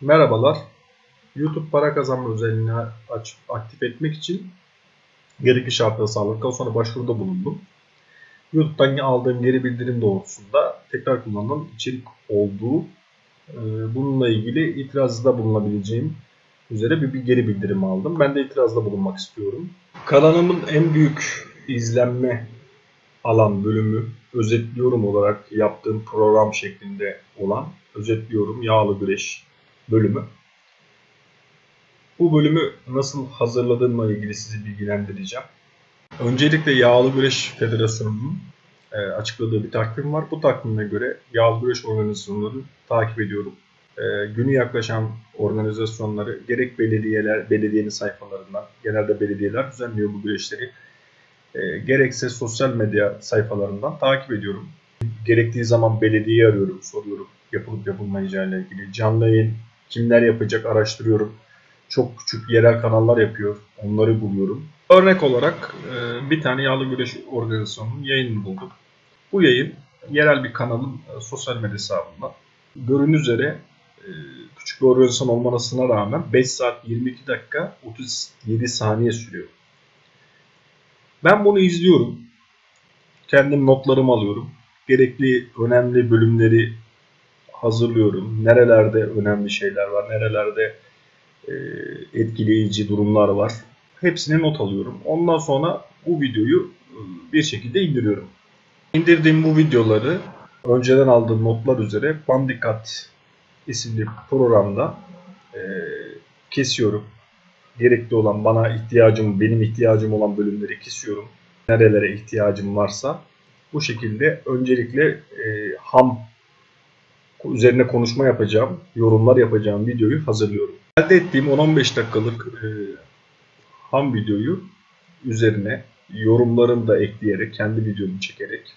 Merhabalar. YouTube para kazanma özelliğini aç, aktif etmek için gerekli şartları sağladıktan sonra başvuruda bulundum. YouTube'dan aldığım geri bildirim doğrultusunda tekrar kullanılan içerik olduğu e, bununla ilgili itirazda bulunabileceğim üzere bir, bir geri bildirim aldım. Ben de itirazda bulunmak istiyorum. Kanalımın en büyük izlenme alan bölümü özetliyorum olarak yaptığım program şeklinde olan özetliyorum yağlı güreş bölümü. Bu bölümü nasıl hazırladığımla ilgili sizi bilgilendireceğim. Öncelikle Yağlı Güreş Federasyonu'nun e, açıkladığı bir takvim var. Bu takvime göre Yağlı Güreş organizasyonlarını takip ediyorum. E, günü yaklaşan organizasyonları gerek belediyeler, belediyenin sayfalarından, genelde belediyeler düzenliyor bu güreşleri. E, gerekse sosyal medya sayfalarından takip ediyorum. Gerektiği zaman belediyeyi arıyorum, soruyorum yapılıp yapılmayacağıyla ilgili. Canlı yayın kimler yapacak araştırıyorum. Çok küçük yerel kanallar yapıyor, onları buluyorum. Örnek olarak e, bir tane yağlı güreş organizasyonunun yayınını buldum. Bu yayın yerel bir kanalın e, sosyal medya hesabında. Görün üzere e, küçük bir organizasyon olmasına rağmen 5 saat 22 dakika 37 saniye sürüyor. Ben bunu izliyorum. Kendim notlarımı alıyorum. Gerekli önemli bölümleri hazırlıyorum. Nerelerde önemli şeyler var, nerelerde e, etkileyici durumlar var. Hepsine not alıyorum. Ondan sonra bu videoyu e, bir şekilde indiriyorum. İndirdiğim bu videoları önceden aldığım notlar üzere Bandicat isimli programda e, kesiyorum. Gerekli olan bana ihtiyacım, benim ihtiyacım olan bölümleri kesiyorum. Nerelere ihtiyacım varsa bu şekilde öncelikle e, ham üzerine konuşma yapacağım, yorumlar yapacağım videoyu hazırlıyorum. Elde ettiğim 10-15 dakikalık e, ham videoyu üzerine yorumlarımı da ekleyerek, kendi videomu çekerek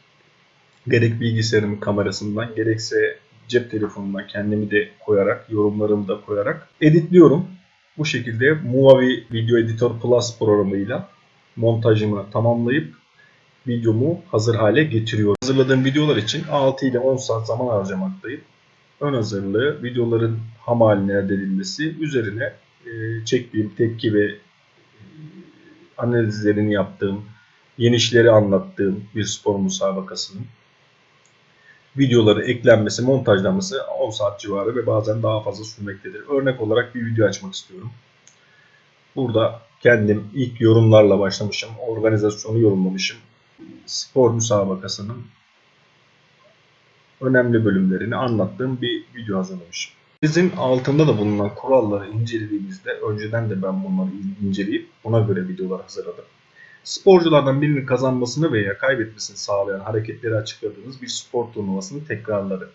gerek bilgisayarımın kamerasından gerekse cep telefonundan kendimi de koyarak, yorumlarımı da koyarak editliyorum. Bu şekilde Movavi Video Editor Plus programıyla montajımı tamamlayıp videomu hazır hale getiriyorum. Hazırladığım videolar için 6 ile 10 saat zaman harcamaktayım. Ön hazırlığı, videoların ham haline edilmesi, üzerine e, çektiğim tepki ve e, analizlerini yaptığım, yenişleri anlattığım bir spor musabakasının videoları eklenmesi, montajlanması 10 saat civarı ve bazen daha fazla sürmektedir. Örnek olarak bir video açmak istiyorum. Burada kendim ilk yorumlarla başlamışım. Organizasyonu yorumlamışım. Spor müsabakasının önemli bölümlerini anlattığım bir video hazırlamışım. Sizin altında da bulunan kuralları incelediğimizde önceden de ben bunları inceleyip ona göre videolar hazırladım. Sporculardan birinin kazanmasını veya kaybetmesini sağlayan hareketleri açıkladığınız bir spor turnuvasının tekrarları.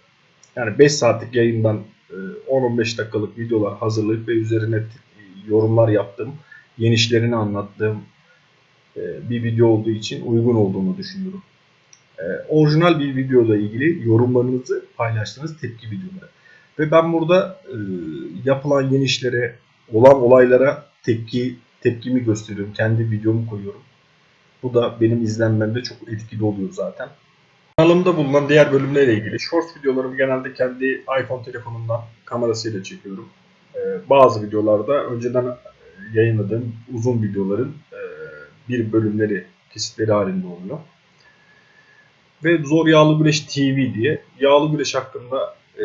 Yani 5 saatlik yayından 10-15 dakikalık videolar hazırlayıp ve üzerine yorumlar yaptım, yenişlerini anlattığım bir video olduğu için uygun olduğunu düşünüyorum. Orijinal bir videoyla ilgili yorumlarınızı paylaştığınız tepki videoları. Ve ben burada yapılan yenişlere, olan olaylara tepki tepkimi gösteriyorum. Kendi videomu koyuyorum. Bu da benim izlenmemde çok etkili oluyor zaten. Kanalımda bulunan diğer bölümlerle ilgili short videolarımı genelde kendi iPhone telefonumdan kamerasıyla çekiyorum. Ee, bazı videolarda önceden yayınladığım uzun videoların e, bir bölümleri, kesitleri halinde oluyor. Ve Zor Yağlı Güreş TV diye yağlı güreş hakkında e,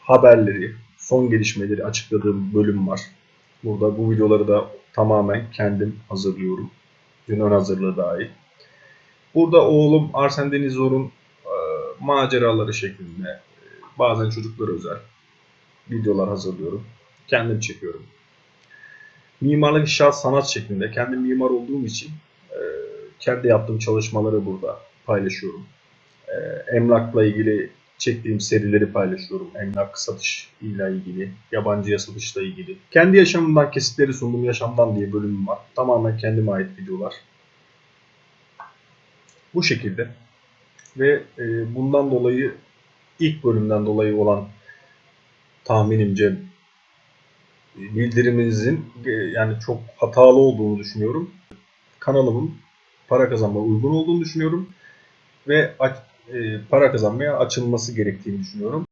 haberleri, son gelişmeleri açıkladığım bölüm var. Burada bu videoları da tamamen kendim hazırlıyorum. Gün ön hazırlığı dahil. Burada oğlum Arsen Denizor'un e, maceraları şeklinde e, bazen çocuklara özel videolar hazırlıyorum. Kendim çekiyorum. Mimarlık inşaat sanat şeklinde kendim mimar olduğum için e, kendi yaptığım çalışmaları burada paylaşıyorum. E, emlakla ilgili çektiğim serileri paylaşıyorum. Emlak satış ile ilgili, yabancıya satışla ilgili. Kendi yaşamımdan kesitleri sundum yaşamdan diye bölümüm var. Tamamen kendime ait videolar. Bu şekilde. Ve e, bundan dolayı ilk bölümden dolayı olan tahminimce bildiriminizin e, yani çok hatalı olduğunu düşünüyorum. Kanalımın para kazanmaya uygun olduğunu düşünüyorum ve e, para kazanmaya açılması gerektiğini düşünüyorum.